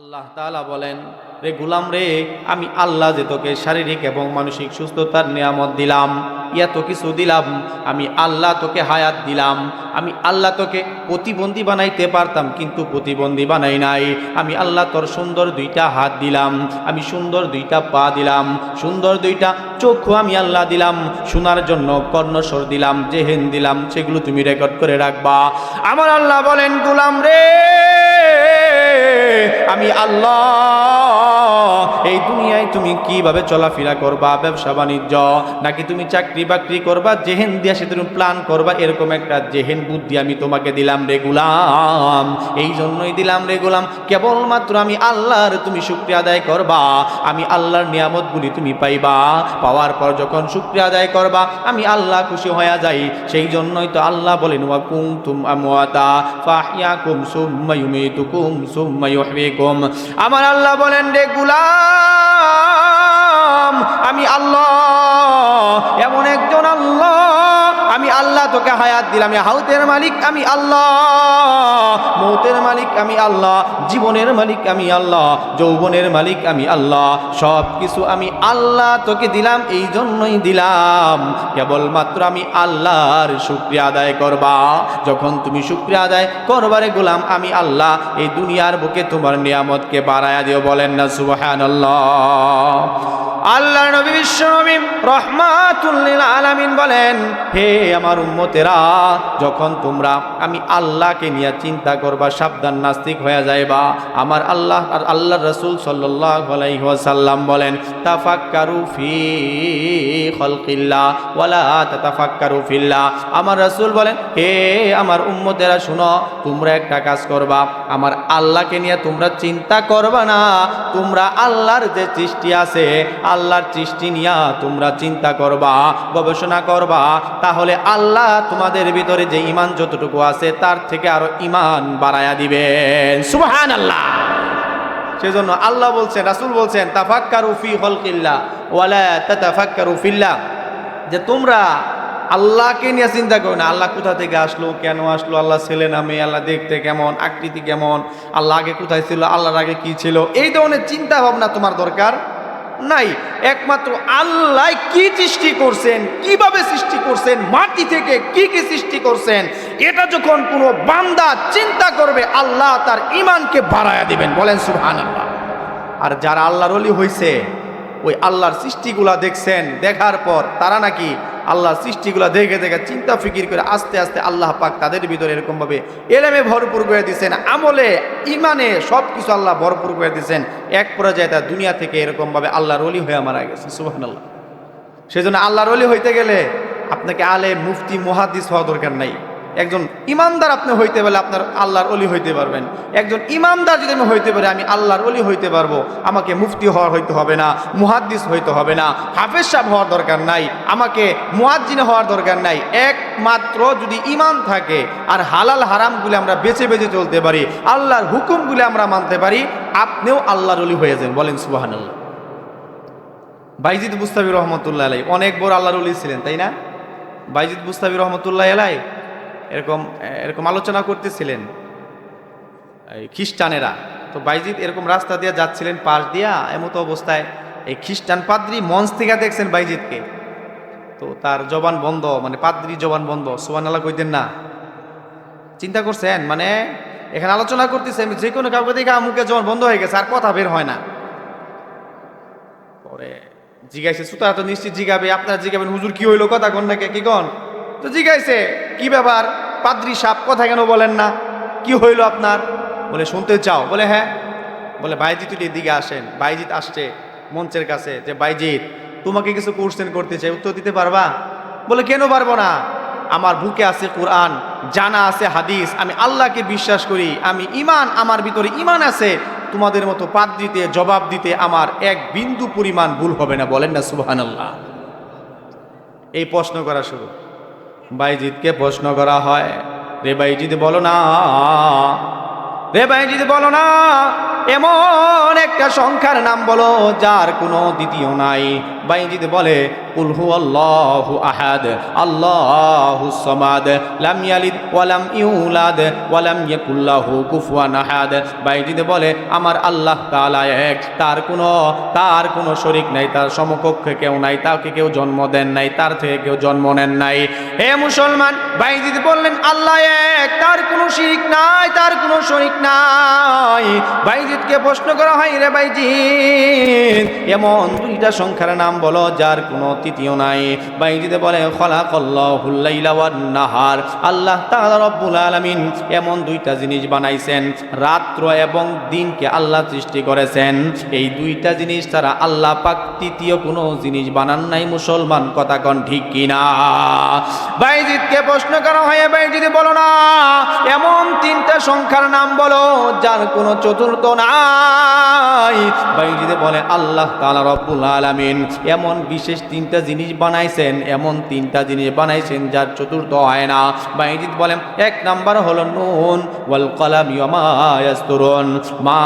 আল্লাহ তাআলা বলেন, রে গুলাম রে, আমি আল্লাহ যে তোকে শারীরিক এবং মানসিক সুস্থতার নিয়ামত দিলাম, এত কিছু দিলাম, আমি আল্লাহ তোকে হায়াত দিলাম, আমি আল্লাহ তোকে প্রতিবন্ধী বানাইতে পারতাম, কিন্তু প্রতিবন্ধী বানাই নাই। আমি আল্লাহ তোর সুন্দর দুইটা হাত দিলাম, আমি সুন্দর দুইটা পা দিলাম, সুন্দর দুইটা চক্ষু আমি আল্লাহ দিলাম, শোনার জন্য কর্ণস্বর দিলাম জেহেন দিলাম, সেগুলো তুমি রেকর্ড করে রাখবা। আমার আল্লাহ বলেন, গুলাম রে আমি আল্লাহ এই দুনিয়ায় তুমি কীভাবে চলাফেরা করবা, ব্যবসা বাণিজ্য, নাকি তুমি চাকরি বাকরি করবা জেহেন দিয়া সে তুমি প্ল্যান করবা, এরকম একটা জেহেন বুদ্ধি আমি তোমাকে দিলাম রে গুলাম। এই জন্যই দিলাম রে গুলাম, কেবলমাত্র আমি আল্লাহর তুমি শুক্রিয়া আদায় করবা, আমি আল্লাহর নিয়ামতগুলি তুমি পাইবা। পাওয়ার পর যখন শুক্রিয়া আদায় করবা, আমি আল্লাহ খুশি হয়ে যাই। সেই জন্যই তো আল্লাহ বলেন, ওয়া ইউহয়িকুম আমার আল্লাহ বলেন, রে গুলাম আমি আল্লাহ এমন একজন আল্লাহ আমি আল্লাহ তোকে হায়াত দিলাম। হাউতের মালিক আমি আল্লাহ, মৌতের মালিক আমি আল্লাহ, জীবনের মালিক আমি আল্লাহ, যৌবনের মালিক আমি আল্লাহ সব কিছু আমি আল্লাহ তোকে দিলাম এই জন্যই দিলাম। কেবলমাত্র আমি আল্লাহর শুক্রিয়া আদায় করবা। যখন তুমি শুক্রিয়া আদায় করবারে গোলাম, আমি আল্লাহ, এই দুনিয়ার বুকে তোমার নিয়ামতকে বাড়ায়া দিও, বলেন না সুবাহান আল্লাহ নবী বিশ্ব নবী রহমাতুল্লিল আলামিন বলেন, হে আমার উম্মতেরা যখন তোমরা, আমি আল্লাহকে নিয়ে চিন্তা করবা, সাবধান নাস্তিক হয়ে যাইবা, আমার আল্লাহ আর আল্লাহ রসুল সাল্লাল্লাহু আলাইহি ওয়াসাল্লাম বলেন, তাফাক্কারু ফি তাতাফাক্কারু ফিল্লাহ। আমার রসুল বলেন, হে আমার উম্মতেরা, শুনো, তোমরা একটা কাজ করবা, আমার আল্লাহকে নিয়ে তোমরা চিন্তা করবা না, তোমরা আল্লাহর যে সৃষ্টি আছে, আল্লাহর সৃষ্টি নিয়ে তোমরা চিন্তা করবা, গবেষণা করবা, তাহলে আল্লাহ তোমাদের ভিতরে যে ইমান যতটুকু আছে, তার থেকে আরও ইমান বাড়ায়া দিবেন। সুবহান আল্লাহ সেজন্য আল্লাহ বলছেন, রাসূল বলছেন, তাফাক্কারু ফি খলকিল্লাহ ওয়ালা তাতাফাক্কারু ফিল্লাহ। যে তোমরা আল্লাহকে নিয়ে চিন্তা করো না, আল্লাহ কোথা থেকে আসলো, কেন আসলো, আল্লাহ ছেলে নামে আল্লাহ দেখতে কেমন, আকৃতি কেমন, আল্লাহ আগে কোথায় ছিল, আল্লাহর আগে কি ছিল, এই ধরনের চিন্তা ভাবনা তোমার দরকার। নাই। একমাত্র আল্লাহ কি সৃষ্টি করছেন, কীভাবে সৃষ্টি করছেন, মাটি থেকে কি কি সৃষ্টি করছেন, এটা যখন কোনো বান্দা চিন্তা করবে, আল্লাহ তার ইমানকে বাড়ায়া দিবেন। বলেন সুহান আল্লাহ আর যারা আল্লাহর অলি হয়েছে ওই আল্লাহর সৃষ্টিগুলা দেখছেন, দেখার পর তারা নাকি আল্লাহর সৃষ্টিগুলো দেখে দেখে চিন্তা ফিকির করে আস্তে আস্তে আল্লাহ পাক তাদের ভিতরে এরকমভাবে এলেমে ভরপুর করে দিয়েছেন আমলে, ইমানে সব কিছু আল্লাহ ভরপুর করে দিচ্ছেন এক পর্যায়ে তার দুনিয়া থেকে এরকমভাবে আল্লাহর অলি হয়ে মারা গেছে সুবাহ আল্লাহ সেজন্য আল্লাহ রলি হইতে গেলে আপনাকে আলে মুফতি, মুহাদ্দিস হওয়া দরকার নাই। একজন ইমানদার আপনি হইতে পারলে আপনার আল্লাহর অলি হইতে পারবেন। একজন ইমানদার যদি আমি হইতে পারি, আমি আল্লাহর অলি হইতে পারব। আমাকে মুফতি হওয়ার হইতে হবে না, মুহাদ্দিস হইতে হবে না, হাফেজ সাহেব হওয়ার দরকার নাই, আমাকে মুয়াজ্জিন হওয়ার দরকার নাই। একমাত্র যদি ইমান থাকে আর হালাল হারামগুলি আমরা বেছে বেছে চলতে পারি, আল্লাহর হুকুমগুলি আমরা মানতে পারি, আপনিও আল্লাহর অলি হয়ে যান বলেন সুবাহান আল্লাহ বাইজিদ মুস্তাফি রহমতুল্লাহ আলাই অনেক বড় আল্লাহর অলি ছিলেন, তাই না? বাইজিদ মুস্তাফি রহমতুল্লাহ আলাই এরকম এরকম আলোচনা করতেছিলেন, এই খ্রিস্টানেরা। তো বাইজিদ এরকম রাস্তা দিয়ে যাচ্ছিলেন, পাশ দিয়া এমতো অবস্থায় এই খ্রিস্টান পাদ্রি মঞ্চ থেকে দেখছেন বাইজিদকে। তো তার জবান বন্ধ মানে পাদ্রি জবান বন্ধ সোয়ান আল্লাহ কইতেন না। চিন্তা করছেন মানে এখানে আলোচনা করতেছে, আমি যে কোনো কাউকে দেখে আমুকে জবান বন্ধ হয়ে গেছে, আর কথা বের হয় না। পরে জিজ্ঞাসা সুতা তো নিশ্চিত জিগাবে, আপনার জিগাবেন, হুজুর কি হইল, কথা কন নাকি কি কন? তো জিজ্ঞাসে কি ব্যাপার? পাদ্রি সাপ, কথা কেন বলেন না? কি হইল আপনার? বলে, শুনতে চাও। বলে হ্যাঁ। বলে বাইজিৎ তুই এদিকে আসেন। বাইজিৎ আসছে মঞ্চের কাছে, যে বাইজিৎ তোমাকে কিছু কোশ্চেন করতে চাই, উত্তর দিতে পারবা? বলে, কেন পারব না? আমার বুকে আছে কোরআন, জানা আছে হাদিস, আমি আল্লাহকে বিশ্বাস করি, আমি ইমান আমার ভিতরে ইমান আছে। তোমাদের মতো পাত দিতে জবাব দিতে আমার এক বিন্দু পরিমাণ ভুল হবে না। বলেন না সুবহান আল্লাহ এই প্রশ্ন করা শুরু। বাইজিৎকে প্রশ্ন করা হয় রে বাইজিদ বলো না। রে বাইজিৎ বলো না, এমন এক একটা সংখ্যার নাম বলো, যার কোনো দ্বিতীয় নাই। বাইজিদ বলে কুলহু আল্লাহু আহাদ, আল্লাহু সমাদ, লাম ইয়ালিদ ওয়ালাম ইউলাদ ওয়ালাম ইয়াকুল্লাহু কুফুয়ান আহাদ। বাইজিদ বলে, আমার আল্লাহ তাআলা এক, তার কোনো তার কোনো শরীক নাই, তার সমকক্ষে কেউ নাই, তাকে কেউ জন্ম দেন নাই, তার থেকে কেউ জন্ম নেন নাই। হে মুসলমান বাইজিদ বললেন, আল্লাহ এক, তার কোনো শিরিক নাই, তার কোনো শরিক নাই। বাইজিদকে প্রশ্ন করা হয় রে বাইজিদ, এমন দুইটা সংখ্যার নাম বলো যার কোনো তৃতীয় নাই। বাইজিদে বলে খলাকল্লাহুল্লাইলা ওয়ান নাহার। আল্লাহ তাআলা রব্বুল আলামিন এমন দুইটা জিনিস বানাইছেন, রাত্র এবং দিনকে আল্লাহ সৃষ্টি করেছেন। এই দুইটা জিনিস ছাড়া আল্লাহ পাক তৃতীয় কোনো জিনিস বানান নাই মুসলমান কথা কন ঠিক কিনা? বাইজিদকে প্রশ্ন করা হয়, বাইজিদ বলো না, এমন তিনটা সংখ্যার নাম বলো, যার কোনো চতুর্থ নাই। বাইজিদে বলে, আল্লাহ তাআলা রব্বুল আলমিন এমন বিশেষ তিনটা জিনিস বানাইছেন, এমন তিনটা জিনিস বানাইছেন যার চতুর্থ হয় না। বাইজিদ বলেন এক নাম্বার হলো নুন, ওয়াল কলাম ওয়া ইয়াসতুরুন, মা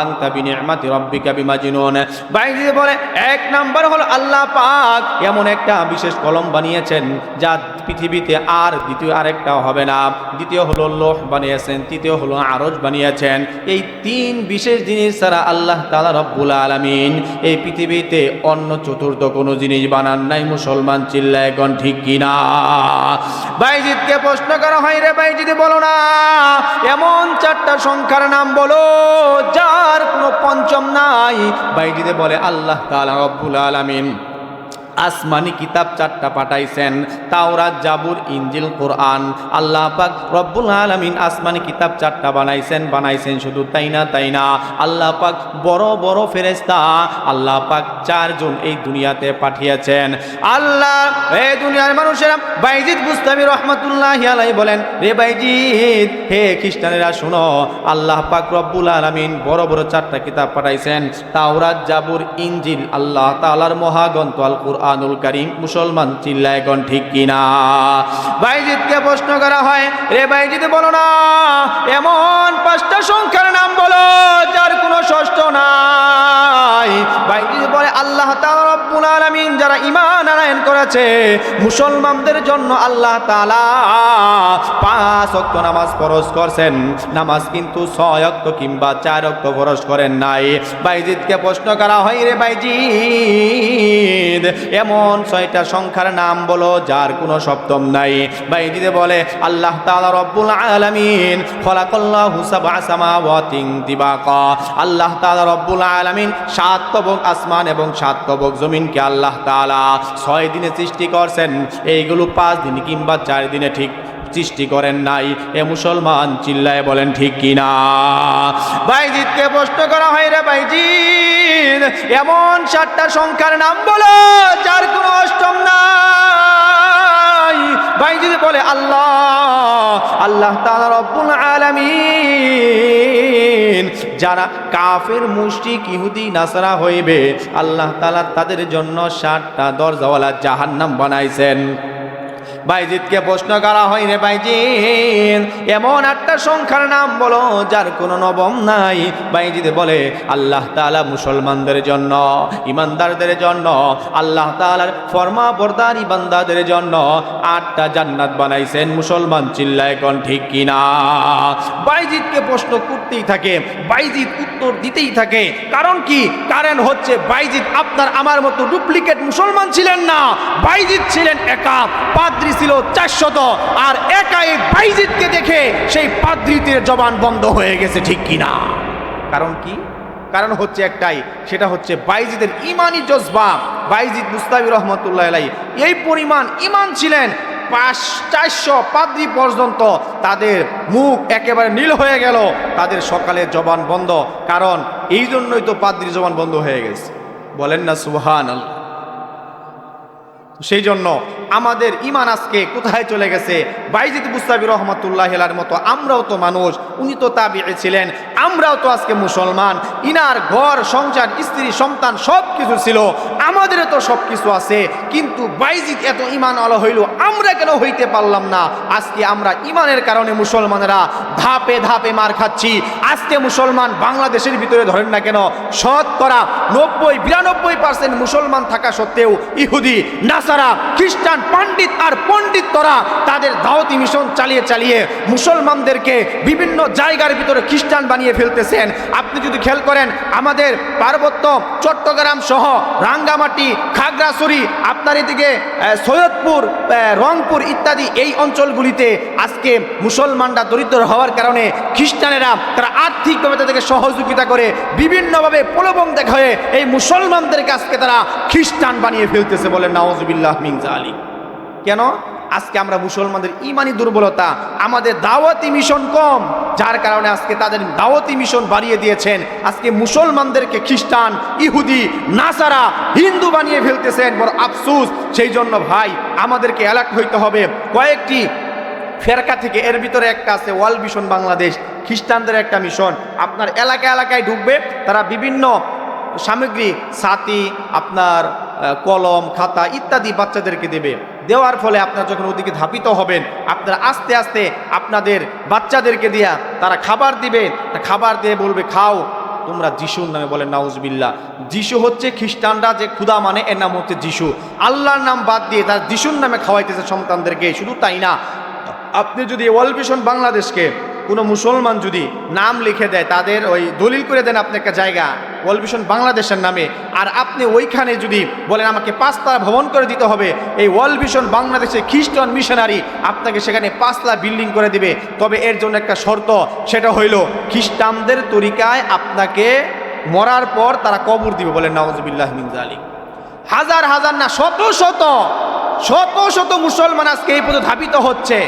আনতা বিনিআমাতি রাব্বিকা বিমাজনুন। বাইজিদ বলে, এক নাম্বার হলো আল্লাহ পাক এমন একটা বিশেষ কলম বানিয়েছেন যা পৃথিবীতে আর দ্বিতীয় আরেকটা হবে না। দ্বিতীয় হলো লোহ বানিয়েছেন, তৃতীয় হলো আরজ বানিয়েছেন। এই তিন বিশেষ জিনিস ছাড়া আল্লাহ তালা রব্বুল আলামিন এই পৃথিবীতে অন্য চতুর্থ কোনো জিনিস বানান নাই, মুসলমান চিল্লায় এখন ঠিক কিনা বাইজিদকে প্রশ্ন করা হয় রে বাইজিদ, বলো না। এমন চারটা সংখ্যার নাম বলো, যার কোনো পঞ্চম নাই। বাইজিদে বলে, আল্লাহ তাআলা রব্বুল আলামিন আসমানি কিতাব চারটা পাঠাইছেন। তাওরাত, জাবুর ইঞ্জিল কোরআন। আল্লাহ পাক রব্বুল আলামিন আসমানি কিতাব চারটা বানাইছেন বানাইছেন শুধু তাই না তাই না? আল্লাহ পাক বড় বড় ফেরেস্তা আল্লাহ পাক চারজন এই দুনিয়াতে পাঠিয়েছেন। আল্লাহ এই দুনিয়ার মানুষেরা, বাইজিদ বুস্তামি রহমতুল্লাহ আলাই বলেন, রে বাইজিদ, হে খ্রিস্টানেরা শুনো, আল্লাহ পাক রব্বুল আলামিন বড় বড় চারটা কিতাব পাঠাইছেন। তাওরাত, জাবুর ইঞ্জিল আল্লাহ তাআলার মহাগ্রন্থ আল কুরআনুল করিম মুসলমান চিল্লায় এখন ঠিক কিনা? বাইজিদকে প্রশ্ন করা হয়, রে বাইজিদ, বলো না, এমন পাঁচটা সংখ্যার নাম বলো যার কোনো ষষ্ঠ নাই। বাইজিদ বলে, আল্লাহ তাআলা রব্বুল আলামিন যারা ঈমান আনয়ন করেছে, মুসলমানদের জন্য আল্লাহ তাআলা পাঁচ ওয়াক্ত নামাজ ফরজ করছেন। নামাজ কিন্তু ছয় অক্ত কিংবা চার ওয়াক্ত ফরজ করেন নাই। বাইজিদকে প্রশ্ন করা হয় রে বাইজিদ, এমন ছয়টা সংখ্যার নাম বলো যার কোনো সপ্তম নাই। বাইজিদে বলে, আল্লাহ তাআলা রব্বুল আলামিন খলাকাল্লাহু আল্লাহ তাআলা রব্বুল আলামিন সাত তবক আসমান এবং সাত তবক জমিনকে আল্লাহ তাআলা ছয় দিনে সৃষ্টি করছেন, এইগুলো পাঁচ দিন কিংবা চার দিনে ঠিক সৃষ্টি করেন নাই। এ মুসলমান চিল্লায় বলেন, ঠিক কিনা বাইজিদকে প্রশ্ন করা হয়, রে বাইজিদ, এমন সাতটা সংখ্যার নাম বলো, যার কোনো অষ্টম নাই। বাইজিদ বলে, আল্লাহ আল্লাহ তাআলা রব্বুল আলামিন যারা কাফের মুশরিক ইহুদি নাসারা হইবে আল্লাহ তালা তাদের জন্য ষাটটা দরজাওয়ালা জাহান্নাম বানাইছেন। বাইজিদকে প্রশ্ন করা হয় রে এমন একটা সংখ্যার নাম বলো, যার কোনো নবম নাই। বাইজিদ বলে, আল্লাহ তাআলা মুসলমানদের জন্য, ইমানদারদের জন্য, আল্লাহ তাআলার ফরমা বরদার ইমানদারদের জন্য আটটা জান্নাত বানাইছেন। মুসলমান চিল্লায় কোন ঠিক কিনা বাইজিদকে প্রশ্ন করতেই থাকে, বাইজিদ উত্তর দিতেই থাকে। কারণ কি? কারণ হচ্ছে বাইজিদ আপনার আমার মতো ডুপ্লিকেট মুসলমান ছিলেন না। বাইজিদ ছিলেন একা, পাদ্রি ছিল চারশত, আর একাই বাইজিদকে দেখে সেই পাদ্রিতের জবান বন্ধ হয়ে গেছে, ঠিক কিনা? কারণ কি? কারণ হচ্ছে একটাই, সেটা হচ্ছে বাইজিদের ইমানি জজবা। বাইজিদ মুস্তাবি রহমতুল্লাহ আলাই এই পরিমাণ ইমান ছিলেন পাঁচ, চারশো পাদ্রি পর্যন্ত। তাদের মুখ একেবারে নীল হয়ে গেল, তাদের সকালের জবান বন্ধ। কারণ এই জন্যই তো পাদ্রির জবান বন্ধ হয়ে গেছে। বলেন না সুহান সেই জন্য আমাদের ইমান আজকে কোথায় চলে গেছে? বাইজিদ মুস্তাবি রহমতুল্লাহ মতো আমরাও তো মানুষ, উনি তো তাবি ছিলেন, আমরাও তো আজকে মুসলমান। ইনার ঘর, সংসার, স্ত্রী, সন্তান সব কিছু ছিল, আমাদেরও তো সব কিছু আছে, কিন্তু বাইজিদ এত ইমান আলো হইল, আমরা কেন হইতে পারলাম না? আজকে আমরা ইমানের কারণে মুসলমানেরা ধাপে ধাপে মার খাচ্ছি। আজকে মুসলমান বাংলাদেশের ভিতরে ধরেন না কেন শতকরা নব্বই, বিরানব্বই পার্সেন্ট মুসলমান থাকা সত্ত্বেও ইহুদি, নাসারা, খ্রিস্টান পণ্ডিত আর পণ্ডিতরা তাদের দাওয়াতি মিশন চালিয়ে চালিয়ে মুসলমানদেরকে বিভিন্ন জায়গার ভিতরে খ্রিস্টান বানিয়ে ফেলতেছেন। আপনি যদি খেয়াল করেন, আমাদের পার্বত্য চট্টগ্রাম সহ রাঙ্গামাটি, খাগড়াছড়ি, আপনার এদিকে সৈয়দপুর রংপুর ইত্যাদি এই অঞ্চলগুলিতে আজকে মুসলমানরা দরিদ্র হওয়ার কারণে খ্রিস্টানেরা তারা আর্থিকভাবে তাদেরকে সহযোগিতা করে বিভিন্নভাবে প্রলোভন দেখায় এই মুসলমানদেরকে আজকে তারা খ্রিস্টান বানিয়ে ফেলতেছে বলে নওয়াজবিল্লাহ মিনজা আলী কেন? আজকে আমরা মুসলমানদের ইমানি দুর্বলতা, আমাদের দাওয়াতি মিশন কম, যার কারণে আজকে তাদের দাওয়াতি মিশন বাড়িয়ে দিয়েছেন। আজকে মুসলমানদেরকে খ্রিস্টান, ইহুদি, নাসারা, হিন্দু বানিয়ে ফেলতেছেন, বড় আফসুস। সেই জন্য ভাই, আমাদেরকে অ্যালার্ট হইতে হবে। কয়েকটি ফেরকা থেকে এর ভিতরে একটা আছে, ওয়ার্ল্ড মিশন বাংলাদেশ, খ্রিস্টানদের একটা মিশন। আপনার এলাকা এলাকায় ঢুকবে, তারা বিভিন্ন সামগ্রী, ছাতি, আপনার কলম, খাতা ইত্যাদি বাচ্চাদেরকে দেবে। দেওয়ার ফলে আপনারা যখন ওদিকে ধাপিত হবেন, আপনারা আস্তে আস্তে আপনাদের বাচ্চাদেরকে দিয়া তারা খাবার দিবে। খাবার দিয়ে বলবে, খাও। তোমরা যিশুর নামে বলে নাউজবিল্লা যিশু হচ্ছে খ্রিস্টানরা, যে ক্ষুদা মানে এর নাম হচ্ছে যিশু। আল্লাহর নাম বাদ দিয়ে তার যিশুর নামে খাওয়াইতেছে সন্তানদেরকে, শুধু তাই না। আপনি যদি ওয়ার্ল্ড ভিশন বাংলাদেশকে কোনো মুসলমান যদি নাম লিখে দেয়, তাদের ওই দলিল করে দেন আপনি একটা জায়গা। ওয়ার্ল্ড ভিশন বাংলাদেশের নামে। আর আপনি ওইখানে যদি বলেন আমাকে পাঁচতলা ভবন করে দিতে হবে, এই ওয়ার্ল্ড ভিশন বাংলাদেশের খ্রিস্টান মিশনারি আপনাকে সেখানে পাঁচতলা বিল্ডিং করে দিবে। তবে এর জন্য একটা শর্ত, সেটা হইল খ্রিস্টানদের তরিকায় আপনাকে মরার পর তারা কবর দিবে বলেন নওয়াজবিল্লাহ মিনজা আলী হাজার হাজার না, শত শত শত শত মুসলমান আজকে এই পথে ধাবিত হচ্ছে।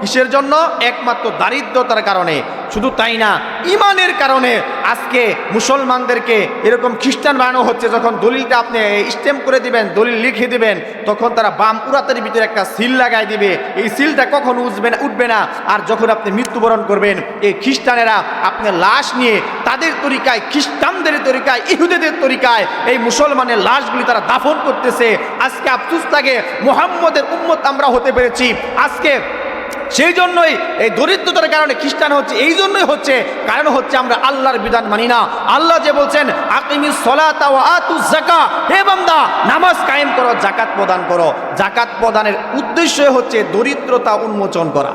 কিসের জন্য? একমাত্র দারিদ্রতার কারণে। শুধু তাই না ইমানের কারণে আজকে মুসলমানদেরকে এরকম খ্রিস্টান বানানো হচ্ছে, যখন দলিলটা আপনি স্টেম করে দিবেন, দলিল লিখে দিবেন, তখন তারা বাম পুরাতের ভিতরে একটা সিল লাগাই দিবে। এই সিলটা কখন উঠবে না উঠবে না। আর যখন আপনি মৃত্যুবরণ করবেন, এই খ্রিস্টানেরা আপনার লাশ নিয়ে তাদের তরিকায়, খ্রিস্টানদের তরিকায়, ইহুদেদের তরিকায় এই মুসলমানের লাশগুলি তারা দাফন করতেছে। আজকে আফসুস লাগে, মোহাম্মদের উম্মত আমরা হতে পেরেছি। আজকে সেই জন্যই এই দরিদ্রতার কারণে খ্রিস্টান হচ্ছে, এই জন্যই হচ্ছে, কারণ হচ্ছে আমরা আল্লাহর বিধান মানি না। আল্লাহ যে বলছেন আকিমি সলাতা জাকা হে বান্দা, নামাজ কায়েম করো জাকাত প্রদান করো। জাকাত প্রদানের উদ্দেশ্য হচ্ছে দরিদ্রতা উন্মোচন করা।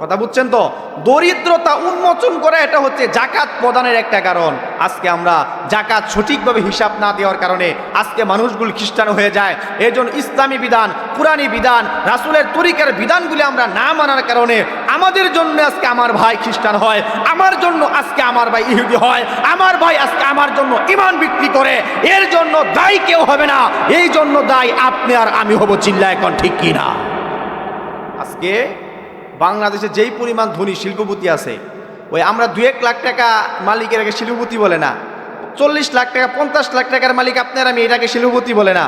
কথা বুঝছেন তো? দরিদ্রতা উন্মোচন করা এটা হচ্ছে জাকাত প্রদানের একটা কারণ। আজকে আমরা জাকাত সঠিকভাবে হিসাব না দেওয়ার কারণে আজকে মানুষগুলো খ্রিস্টান হয়ে যায়। এই জন্য ইসলামী বিধান, কোরআনী বিধান, রাসুলের তরিকার বিধানগুলি আমরা না মানার কারণে আমাদের জন্য আজকে আমার ভাই খ্রিস্টান হয়, আমার জন্য আজকে আমার ভাই ইহুদি হয়, আমার ভাই আজকে আমার জন্য ইমান বিক্রি করে। এর জন্য দায়ী কেউ হবে না। এই জন্য দায়ী আপনি আর আমি হব চিল্লা এখন ঠিক কিনা আজকে বাংলাদেশে যেই পরিমাণ ধনী শিল্পপতি আছে, ওই আমরা দু এক লাখ টাকা মালিকের আগে শিল্পপতি বলে না, চল্লিশ লাখ টাকা, পঞ্চাশ লাখ টাকার মালিক আপনার আমি এটাকে শিল্পপতি বলে না।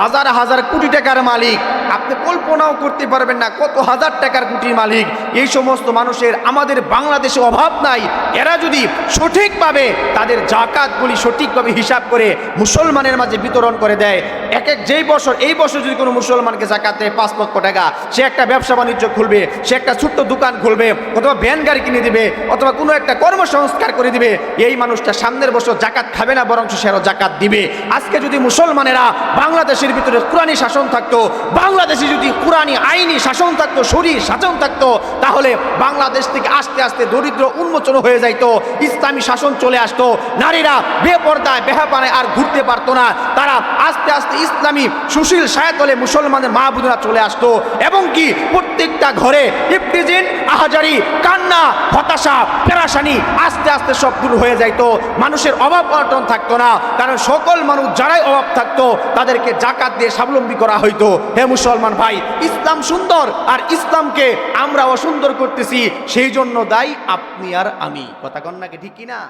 হাজার হাজার কোটি টাকার মালিক। আপনি কল্পনাও করতে পারবেন না কত হাজার টাকার কোটির মালিক। এই সমস্ত মানুষের আমাদের বাংলাদেশে অভাব নাই। এরা যদি সঠিকভাবে তাদের জাকাতগুলি সঠিকভাবে হিসাব করে মুসলমানের মাঝে বিতরণ করে দেয় এক এক যেই বছর, এই বছর যদি কোনো মুসলমানকে জাকাত দেয় পাঁচ লক্ষ টাকা, সে একটা ব্যবসা বাণিজ্য খুলবে, সে একটা ছোট্ট দোকান খুলবে, অথবা ভ্যান গাড়ি কিনে দিবে, অথবা কোনো একটা কর্মসংস্কার করে দিবে, এই মানুষটা সামনের বছর জাকাত খাবে না বরং সে আরও জাকাত দিবে। আজকে যদি মুসলমানেরা বাংলাদেশের ভিতরে কোরআনী শাসন থাকতো, বাংলাদেশে যদি কোরআনী আইনি শাসন থাকতো শরীর শাসন থাকতো, তাহলে বাংলাদেশ থেকে আস্তে আস্তে দরিদ্র উন্মোচন হয়ে যাইতো, ইসলামী শাসন চলে আসতো, নারীরা বেপর্দায় বেহাপানে আর ঘুরতে পারতো না, তারা আস্তে আস্তে ইসলামী সুশীল সায়াতলে মুসলমানের মা বোনেরা চলে আসতো, এবং কি প্রত্যেকটা ঘরে ইফতিজিন, আহাজারি, কান্না, হতাশা, পেরাশানি আস্তে আস্তে সব দূর হয়ে যাইতো। মানুষের অভাব অনটন থাকতো না, কারণ সকল মানুষ যারাই অভাব থাকতো, তাদেরকে জাকাত দিয়ে স্বাবলম্বী করা হইতো। হে মুসলমান ভাই, ইসলাম সুন্দর আর ইসলামকে আমরা অসুন্দর করতেছি সেই জন্য দায়ী আপনি আর আমি। কথা কন্যাকে ঠিক কিনা?